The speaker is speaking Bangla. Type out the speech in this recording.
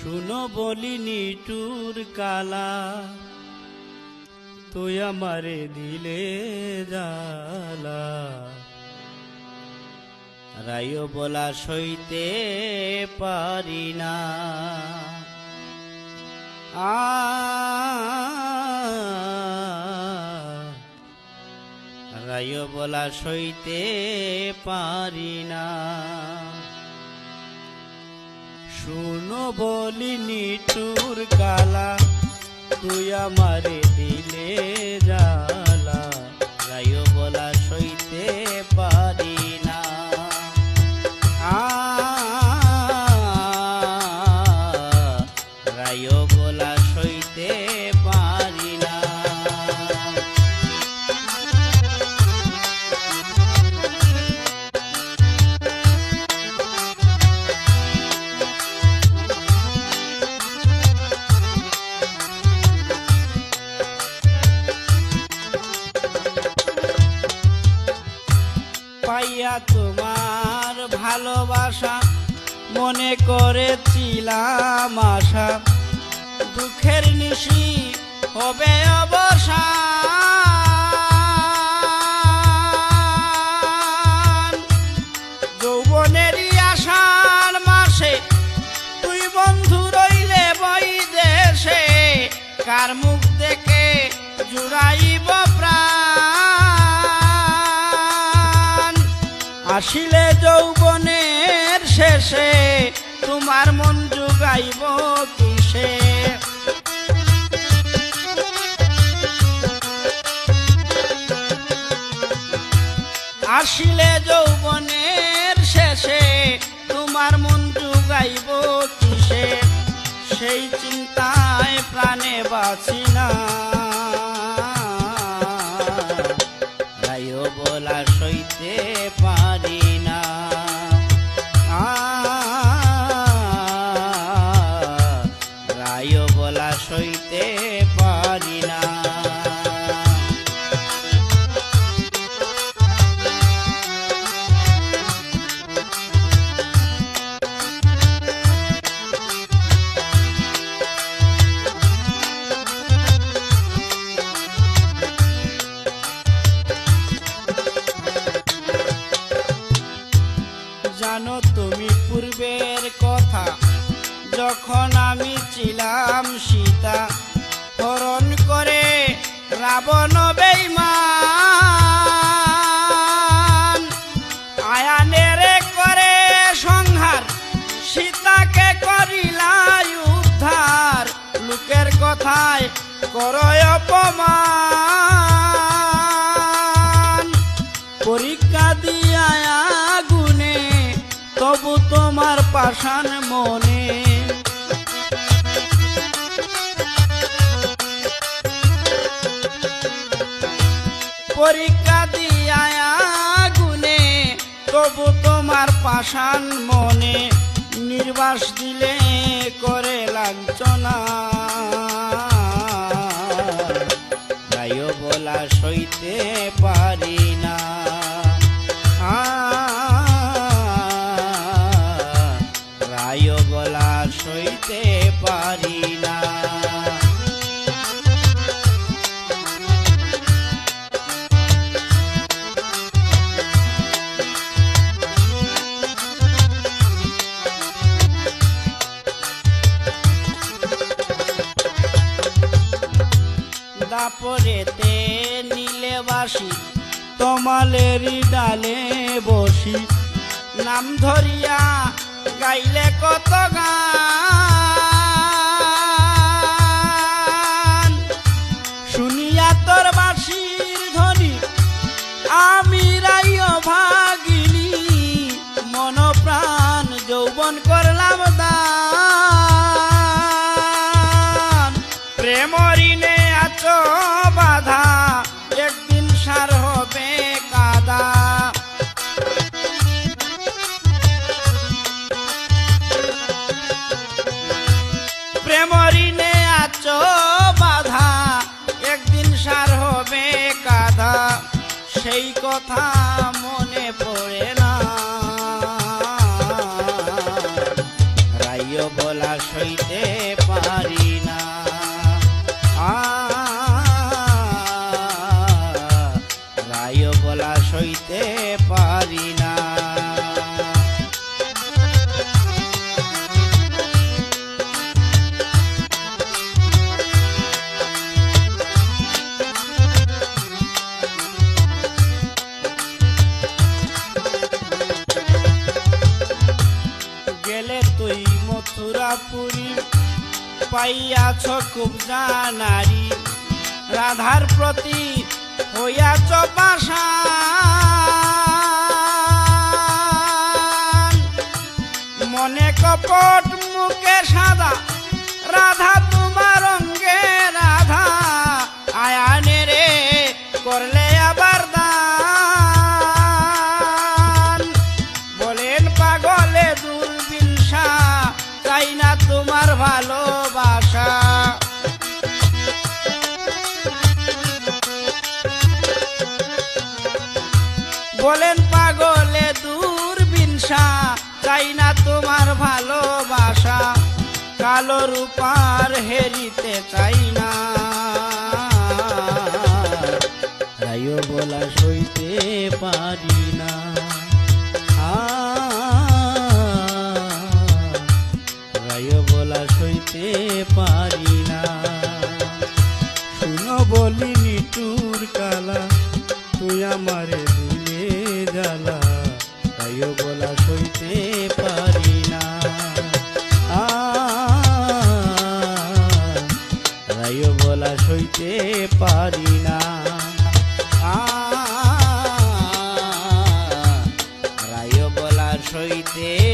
শুনো বলি নিটুর কালা, তুই আমারে দিলে জালা রাইও বলা সইতে পারি না। আ বলা সইতে পারি না। শুনো বলি নিটুর কালা তুই আমারে দিলে জালা গায়ো বলা সইতে পাইয়া তোমার ভালোবাসা মনে করেছিলাম আশা। দুঃখের নিশি হবে আষাঢ় মাসে দেশে, কার মুখ দেখে জুড়াইব প্রাণ? আসিলে যৌবনের শেষে, তোমার মন জুগাইব কিসে? আসিলে যৌবনের শেষে, তোমার মন জুগাইব কিসে? সেই চিন্তায় প্রাণে বাঁচি না। যখন আমি ছিলাম সীতা, হরণ করে রাবণ বেইমান। আয়ানের করে সংহার, সীতাকে করিলাই উদ্ধার। লোকের কথায় করয় অপমান। পরীক্ষা দিয়া গুনে তবু তোমার পাষাণ মনে পরীক্ষা দিয়া গুনে তবু তোমার পাষাণ মনে নির্বাস দিলে করে লাঞ্ছনা। তাইও বলা সইতে পারি না। দাপরেতে নীলে বাসি, তমালেরই ডালে বসি। নাম ধরিয়া গাইলে কত গান? শুনিয়া তোর বাসির ধ্বনি, আমি রাইও ভাগিনী। মন প্রাণ যৌবন করলাম দান। বাধা, একদিন সার হবে কাদা। প্রেম ঋণে বাধা, একদিন সার হবে কাদা। সেই কথা মনে পড়ে না। রাইও বলা সইতে সইতে পারি না। গেলে তুই মথুরাপুরী পাইয়াছ খুব জানারি। রাধার প্রতি মনে কপট মুখে সাদা রাধা ভালোবাসা কালো রূপার হেরিতে চাই না। রায় বলা সইতে পারি না। Sí.